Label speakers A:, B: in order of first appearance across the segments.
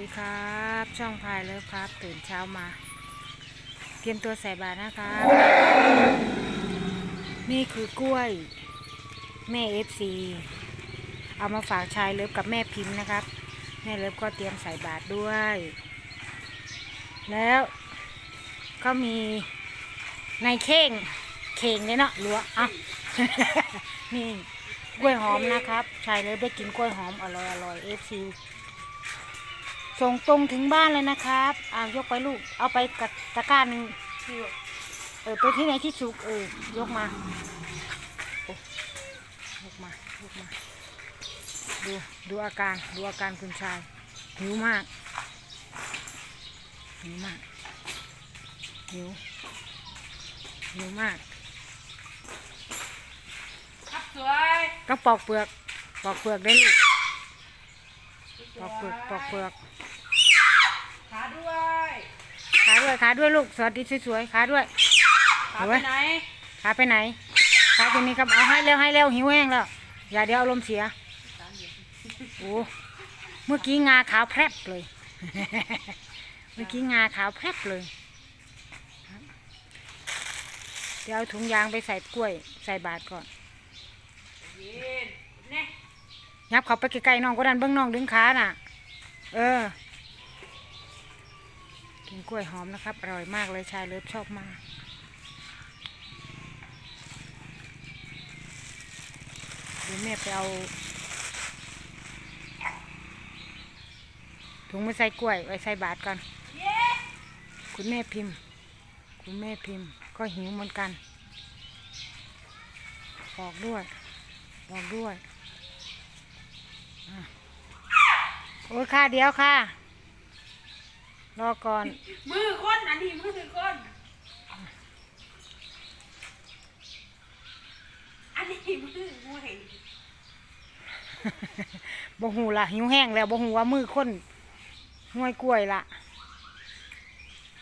A: ดีครับ ช่องพายเลิฟครับ ตื่นเช้ามา เตรียมตัวใส่บาตรนะครับ นี่คือกล้วย แม่เอฟซีเอามาฝากชายเลิฟกับแม่พิมพ์นะครับ แม่เลิฟก็เตรียมใส่บาตรด้วย แล้วก็มีในเข่งเข่งเลยเนาะหลัวอะนี่กล้วยหอมนะครับ ชายเลิฟได้กินกล้วยหอมอร่อยอร่อยเอฟซี ส่งตรงถึงบ้านเลยนะครับอ่ายกไปลูก เอาไปกับตะกร้าหนึ่งเออตัวที่ไหนที่สุกเออยกมาโอ้ยกมายกมา ดูดูอาการดูอาการคุณชายหิวมากหิวมากหิวหิวมาก
B: ครับสวย
A: ก็ปอกเปลือกปอกเปลือกได้ลูกปอกเปลือกปอกเปลือก
B: ขาด้วย
A: ขา ด้วยขาด้วยลูกสวัสดีสวยๆขาด้วย
B: ขาไปไหน
A: ขาไปไหนขาตรงนี้ครับเอาให้เร็วให้เร็วหิวแห้งแล้วอย่าเดี๋ยวอารมณ์เสียโอ้เมื่อกี้งาขาวแพรบเลย เมื่อกี้งาขาวแพรบเลยครับเดี๋ยวเอาถุงยางไปใส่กล้วยใส่บาตรก่อน
B: เย็นแน่
A: ยับเขาไปใกล้ๆน้องก็ดันเบิ้งน้องดึงขาน่ะ เออ กินกล้วยหอมนะครับ อร่อยมากเลยชายเลิฟชอบมาก เดี๋ยวแม่ไปเอาถุงมาใส่กล้วย ไว้ใส่บาตรก่อน คุณแม่พิมพ์ คุณแม่พิมพ์ ก็หิวเหมือนกันบอกด้วยบอกด้วยโอ้ยค่ะเดี๋ยวค่ะ รอก่อน
B: มือคนอันนี้มือคนอันนี้มือมวย
A: บ่หูละหิวแห้งแล้วบ่หูว่ามือคนห้วยกล้วยละ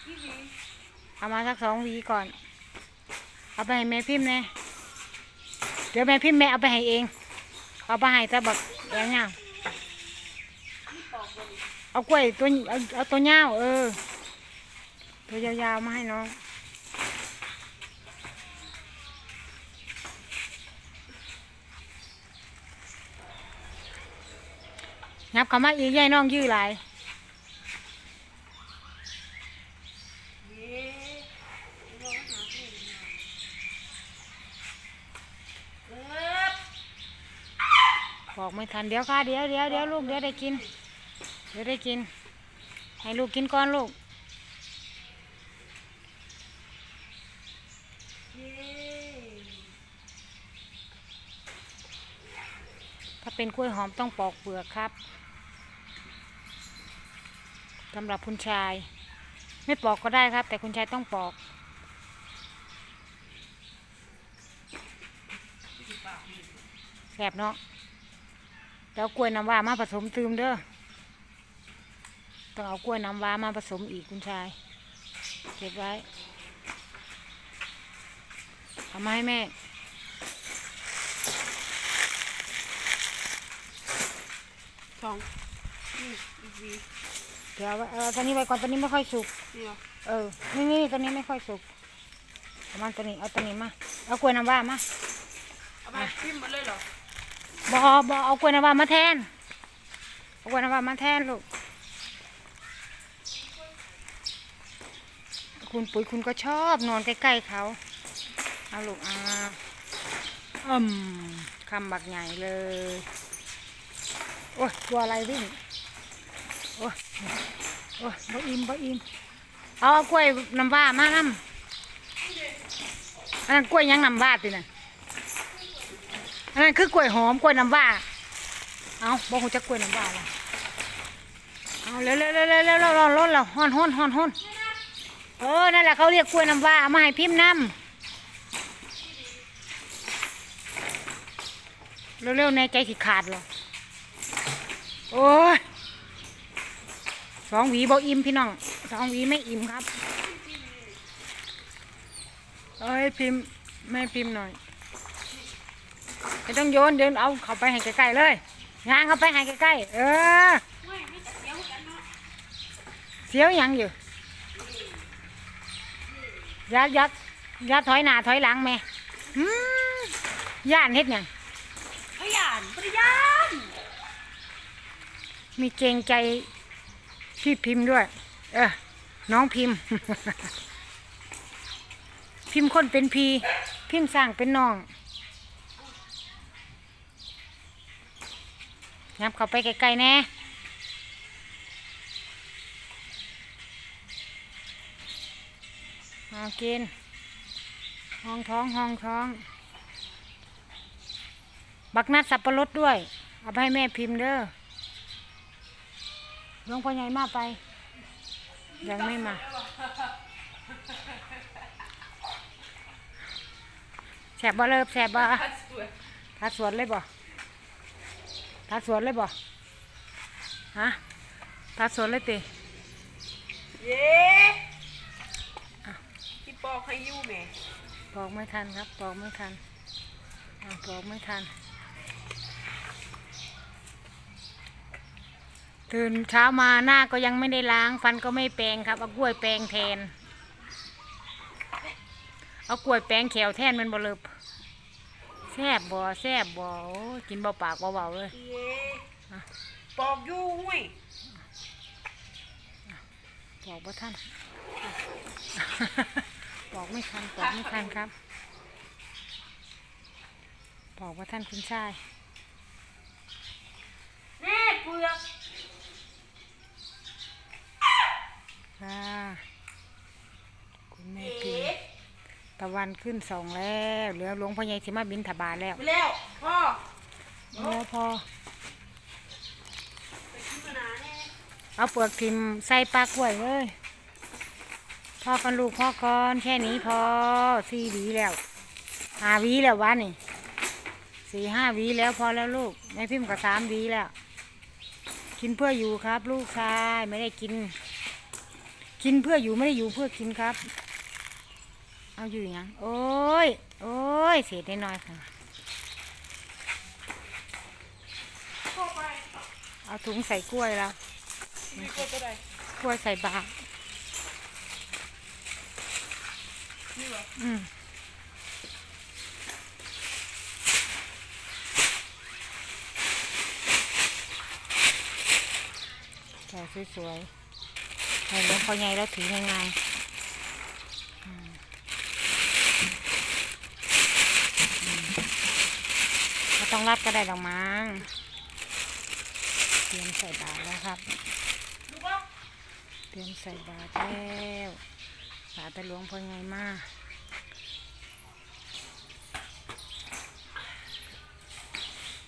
B: พี่วี
A: เอามาสักสองหวีก่อน เอาไปให้แม่พิมพ์แน่เดี๋ยวแม่พิมพ์แม่เอาไปให้เอง เอาไปให้แต่บักแองเงา
B: นี่ปอกบน
A: เอากล้วยตัวเอาเอาตัวเงาเออ ตัวยาวๆมาให้น้องงับเขามาอีกยายน้องยื้อหลาย
B: เย้ร้องหาเพลงมาเอิบ
A: บอกไม่ทันเดี๋ยวค่ะเดี๋ยวเดี๋ยวเดี๋ยวลูกเดี๋ยวได้กิน เดี๋ยวได้กิน ให้ลูกกินก่อนลูกถ้าเป็นกล้วยหอมต้องปอกเปลือกครับสำหรับคุณชาย ไม่ปอกก็ได้ครับ แต่คุณชายต้องปอกแสบเนาะแล้วกล้วยน้ำว้ามาผสมตืมเด้อ ต้องเอากล้วยน้ำว้ามาผสมอีกคุณชาย เก็บไว้เอามาให้แม่
B: สองนี่อีกวี
A: เดี๋ยวเอาไว้เออตอนนี้ไว้ก่อนตอนนี้ไม่ค่อยสุก
B: นี่เหรอ
A: เออ นี่นี่ตัวนี้ไม่ค่อยสุกเอามันตัวนี้ เอาตัวนี้มา เอากล้วยน้ำว้ามา
B: เอาไปพิมพ์หมาเลยเหรอ บ
A: อบอเอากล้วยน้ำว้ามาแทน เอากล้วยน้ำว้ามาแทนลูก คุณปุ๋ยคุณก็ชอบนอนใกล้ๆเขาเอาลูกอ่าอืมคำบักใหญ่เลย โอ้ยตัวอะไรวิ่ง โอ้ยโอ้ยบ่อิ่มบ่อิ่มเอาเอากล้วยน้ำว้ามานำอันนั้นกล้วยยังน้ำว้าติน่ะอันนั้นคือกล้วยหอมกล้วยน้ำว้าเอาบ่ฮู้จักกล้วยน้ำว้าละเอาเร็วเร็วเร็วเร็วเร็วร้อนร้อนแล้วฮ้อนฮ้อนฮ้อนฮ้อน เออ นั่นแหละเขาเรียกกล้วยน้ำว้าเอามาให้พิมพ์น้ำเร็วเร็วในใจสิขาดหรอโอ้ยสองหวีบออิ่มพี่น้องสองหวีไม่อิ่มครับเอ้ยพิมพ์แม่พิมพ์หน่อยไม่ต้องโยนเดินเอาเข้าไปให้ใกล้ๆเลยงานเข้าไปให้ใกล้ๆเออ
B: ไม่ไม่จะเดี๋ยวกันเนาะ
A: เสียวหยังอยู่ ยัดยัดยัดถอยหน้าถอยหลังแม่อืมย่านเฮ็ดหยัง
B: พยานพยาน
A: มีเกรงใจพี่พิมพ์ด้วย เออ น้องพิมพ์ พิมพ์คนเป็นพี พิมพ์สร้างเป็นน้องยับเข้าไปใกล้ๆแน่ เอากินห้องท้องห้องท้อง บักนัดสับปะรดด้วย เอาไปให้แม่พิมพ์เด้อหลวงพ่อใหญ่มาไปยังไม่มา แสบบ่เลิบแสบบ่ทัดสวนเลยบ่ทัดสวนเลยบ่ฮะทัดสวนเลยติ
B: เย้ ปอกให้อยู่แม่
A: ปอกไม่ทันครับปอกไม่ทันอะปอกไม่ทัน ตื่นเช้ามาหน้าก็ยังไม่ได้ล้าง ฟันก็ไม่แปรงครับเอากล้วยแปรงแทน เอากล้วยแปรงแขวแทนมันบ่เลิบแซ่บบ่แซ่บบ่โอ้ยกินเบาปากเบาๆเลย
B: เย้ปอกอยู่ห้วย
A: บอกว่าท่าน บอกไม่ทันบอกไม่ทันครับ บอกว่าท่านคุณชาย
B: แม่เปลือก
A: ค่ะคุณแม่
B: เอ๋
A: พิมพ์ตะวันขึ้นสองแล้วเหลือหลวงพ่อใหญ่สิมาบินถบาทแล้ว
B: ไปแล้วพ่อ
A: แล้วพอ
B: ไปกินมานานแน่
A: เอาเปลือกทิมใส่ปลากล้วยเลย พ่อกันลูกพ่อก่อนแค่นี้พอสี่วีแล้วห้าวีแล้ววะนี่สี่ห้าวีแล้วพอแล้วลูกแม่พิมพ์ก็สามวีแล้ว กินเพื่ออยู่ครับ ลูกชายไม่ได้กิน กินเพื่ออยู่ไม่ได้อยู่เพื่อกินครับ เอาอยู่อย่างโอ้ยโอ้ยเสียได้น้อยค่ะเอาถุงใส่กล้วยแล้ว
B: กล้วยก็ได้
A: กล้วยใส่บาตร
B: นี่เหรอ
A: อืมใส่สวยๆให้หลวงพ่อใหญ่แล้วถือง่ายๆอืมอืมไม่ต้องรัดก็ได้ดอกมั้งเตรียมใส่บาตรแล้วครับ
B: ลูกว่า
A: เตรียมใส่บาตรแล้วบาตรแต่หลวงพ่อใหญ่มาก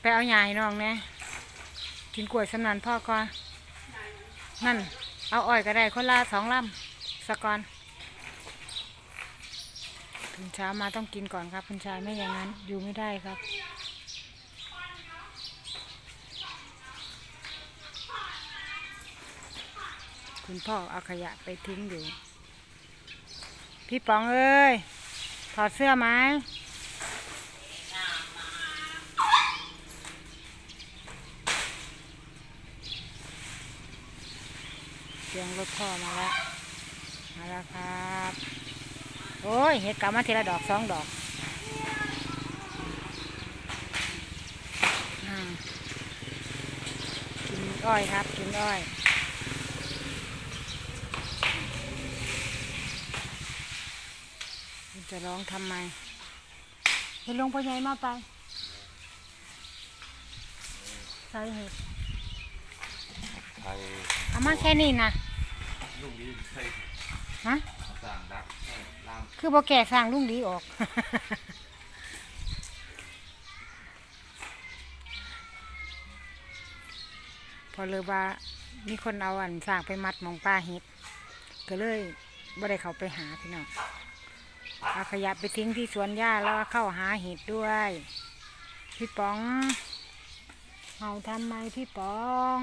A: ไปเอายายน้องเนี่ยกินกล้วยสำนันพ่อก่อนนั่น เอาอ้อยก็ได้คนละสองลำสะกอนถึงเช้ามาต้องกินก่อนครับ คุณชายไม่อย่างนั้นอยู่ไม่ได้ครับคุณพ่อเอาขยะไปทิ้งอยู่ พี่ป๋องเอ้ย ถอดเสื้อไหมเสียงรถพ่อมาแล้ว มาแล้วครับ โอ้ย เห็ดกลับมาทีละดอกสองดอกอกินอ้อยครับ กินอ้อย คุณ จะร้องทำไมเห็นหลวงพ่อใหญ่มาไปใส่เห็ด
C: ไทย
A: เอามาแค่นี้นะ
C: ลูกนี้ใส่
A: ฮะ
C: สั่งดักใส่ลาม
A: คือบ่แก่สร้างลุงดีออก พอเลยว่ามีคนเอาอันสร้างไปมัดหมองป้าเฮ็ดก็เลยบ่ได้เขาไปหาพี่น้อง เอาขยะไปทิ้งที่สวนหญ้าแล้วก็เข้าหาเห็ดด้วย พี่ป๋องเฮาทำไมพี่ป๋อง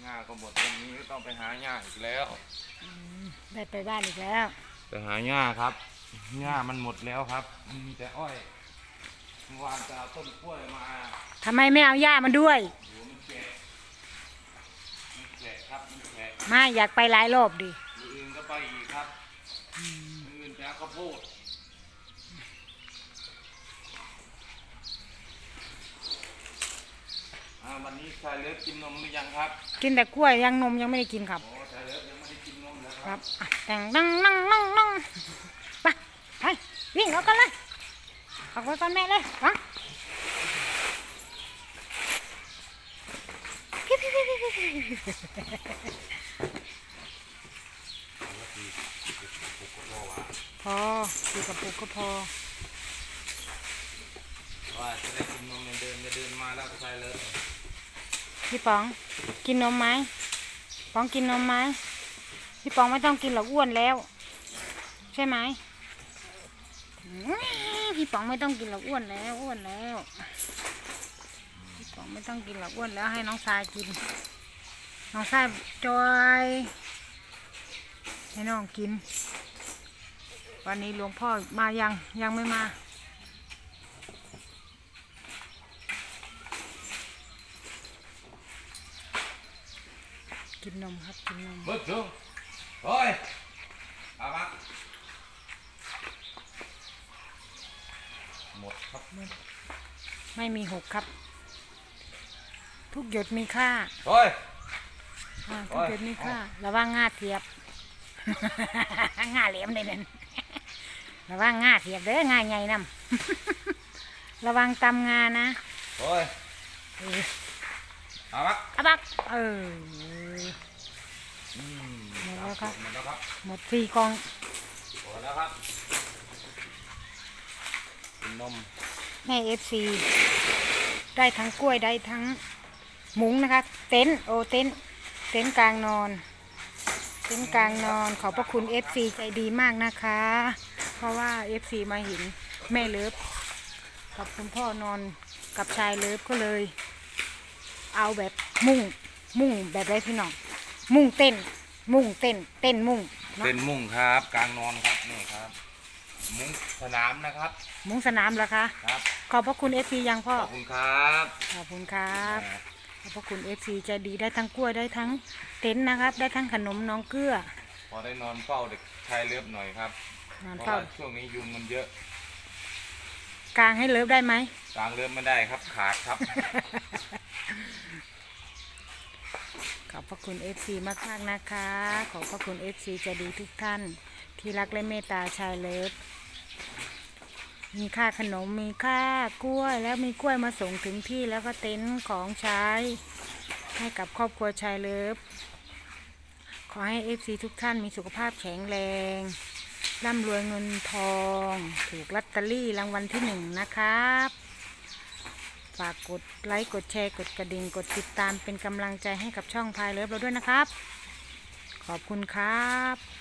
C: หญ้าก็หมดวันนี้ก็ต้องไปหาหญ้าอีกแล้ว
A: ได้ไปบ้านอีกแล้ว
C: ไปหาหญ้าครับหญ้ามันหมดแล้วครับ มีแต่อ้อยเมื่อวานจะเอาต้นกล้วยมา
A: ทำไมไม่เอาหญ้ามาด้วย
C: โหัวมันแก่มันแก่ครับมันแก่
A: ไม่อยากไปหลายรอบดิ
C: มืออื่นก็ไปอีกครับมืออื่นจะเอาข้าวโพดอ่าวันนี้ชายเลิฟกินนมหรือยังครับ
A: กินแต่กล้วยยังนมยังไม่ได้กินครับ
C: โอ้ชายเลิฟยังไม่ได้กินนมเลยค
A: ครับรับอะแต่งนั่งนั่งนั่งนั่งไปไปวิ่งออกกันเลยออกไปก่อนแม่เลยวัง พิ้วพิ้วพิ้วพิ้วพิ้วพออยู่กับปุกก็พอ
C: ว่าจะได้กินนมเนี่ยเดินไปเดินมาแล้วก็ชายเลิฟ
A: พี่ป๋องกินนมไหมป๋องกินนมไหมพี่ป๋องไม่ต้องกินหรอกอ้วนแล้ว ใช่ไหมอืมพี่ป๋องไม่ต้องกินหรอกอ้วนแล้วอ้วนแล้ว พี่ป๋องไม่ต้องกินหรอกอ้วนแล้วให้น้องทรายกิน น้องทรายจอย ให้น้องกิน วันนี้หลวงพ่อมายังยังไม่มา กินนมครับกินนม
C: บึ้ดดูเฮ้ยเอามาหมดครับ
A: ไม่มีหกครับ ทุกหยดมีค่า
C: เฮ้ย
A: อ่า
C: โอ้
A: ทุก
C: ย
A: หยดมีค่าระวังง่าเทียบ ง่าเหลี่ยมเลยนั่นระวังง่าเทียบเด้อง่าใหญ่นำระวังตำงานะ
C: เฮ้ย
A: เออ
C: เอามา
A: อะบักเออ
C: อืม
A: หมดแล้วครับ
C: หมดแล้วครับ
A: หมดสี่กอง
C: หมดแล้วครับกินนม
A: แม่เอฟซีได้ทั้งกล้วยได้ทั้งห มุ้งนะคะ เต็นท์โอเต็นท์เต็นท์กลางนอน เต็นท์กลางนอนขอบพระคุณเอฟซีใจดีมากนะคะ เพราะว่าเอฟซีมาเห็นแม่เลิฟกับคุณพ่อนอนกับชายเลิฟก็เลย เอาแบบมุ่งมุ่งแบบไรพี่น้องมุ่งเต้น มุ่งเต้น เต้นมุ่งเนาะ
C: เป็นมุ้งครับกลางนอนครับนี่ครับ มุ้งสนามนะครับ
A: มุ้งสนามเหรอคะ
C: ครับ
A: ขอบพระคุณเอฟซียังพ่อ
C: ขอบคุณครับ
A: ขอบคุณครับขอบ พระคุณเอฟซีใจดีได้ทั้งกล้วยได้ทั้งเต็นท์นะครับ ได้ทั้งขนมน้องเกลือ
C: พอได้นอนเฝ้าเด็กชายเลิฟหน่อยครับ
A: นอน
C: เพราะ
A: เฝ้า
C: ว่าช่วงนี้ยุงมันเยอะ
A: กลางให้เลิฟได้ไหม
C: กลางเลิฟไม่ได้ครับขาดครับ
A: ขอบพระคุณเอฟซีมากมากๆนะคะ ขอบพระคุณเอฟซีใจดีทุกท่าน ที่รักและเมตตาชายเลิฟ มีค่าขนมมีค่ากล้วย แล้วมีกล้วยมาส่งถึงที่แล้วก็เต็นท์ของใช้ ให้กับครอบครัวชายเลิฟ ขอให้เอฟซีทุกท่านมีสุขภาพแข็งแรงร่ำรวยเงินทอง ถูกลอตเตอรี่รางวัลที่หนึ่งนะครับ ฝากกดไลค์กดแชร์กดกระดิ่งกดติดตามเป็นกำลังใจให้กับช่องพายเลิฟเราด้วยนะครับ ขอบคุณครับ